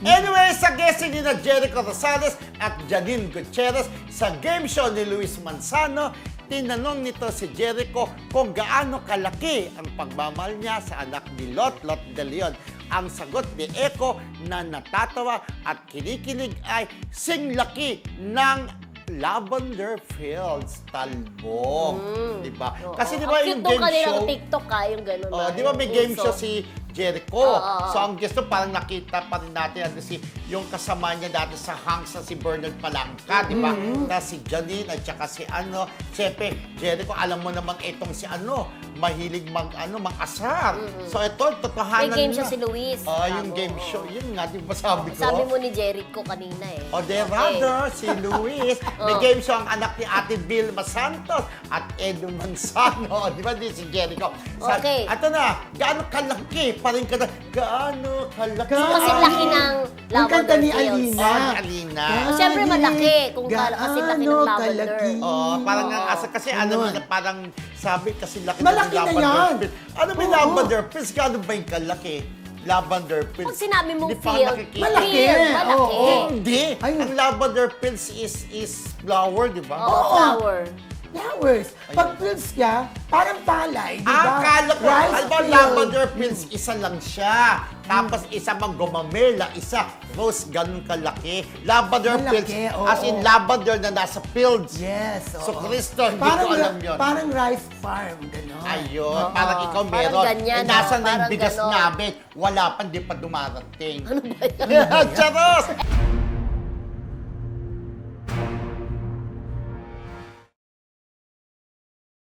Anyway, sa guesting ni na Jericho Rosales at Janine Gutierrez sa game show ni Luis Manzano, tinanong nito si Jericho kung gaano kalaki ang pagmamahal niya sa anak ni Lot, Lot de Leon. Ang sagot ni Eko na natatawa at kinikilig ay sing laki ng Lavender Fields Talbog. Di ba? Kasi di ba Ang yung cute nung game kanilang show... TikTok ka, yung gano'n. Oh, di ba may game show si Jericho? Oo, so ang gusto parang nakita pa rin natin ano, si yung kasama niya dati sa Hanks na si Bernard Palangka, di ba? Mm-hmm. Tapos si Janine at saka si ano, siyempre Jericho, alam mo naman itong si ano, mahilig mag ano, mag-asar. So ito, totohanan Mm-hmm. May game na. show si Luis. Oh, yung game show, yun nga, di ba sabi ko? Sabi mo ni Jericho kanina eh. O de Okay. rather, si Luis, may Oh. game show ang anak ni Ate Vilma Santos at Edo Manzano. Di ba di si Jericho? Okay. Ato na, gaano kalaki pa rin ka na, gaano kalaki. So, kasi ang- laki ng Yung kanta ni Fields. Alina. Oh, ni Alina. Oh, syempre malaki kung ka- kasi laki ng Gaano lavender. kalaki? Oh, parang nga, asa, kasi ano Ganon. nila, parang sabi kasi laki Malaki ng na lavender yan. pills. Ano ba yung Oo. lavender pills? Gaano ba yung kalaki? Lavender pills. Pag sinabi mong Hindi pa field, nakikita. Malaki. field, malaki. Oo. Hindi. Ay. Ang lavender pills is is flower, di ba? Oo, Oo. flower. Flowers. Pag pills ka, parang palay, di ba? Ah, kala Rice alam mo, lavender pills, isa lang siya. Tapos isa mang gumamela, isa rose, ganun kalaki. Lavender Malaki, pills, oo. as in lavender na nasa fields. Yes. So, oo. Cristo, hindi parang, ko alam yun. Parang rice farm, gano'n. Ayun, Oo. parang ikaw Parang meron. ganyan, eh, nasa no? na yung Parang bigas ganon. namin, wala pa, hindi pa dumarating. Ano ba yan? Charos!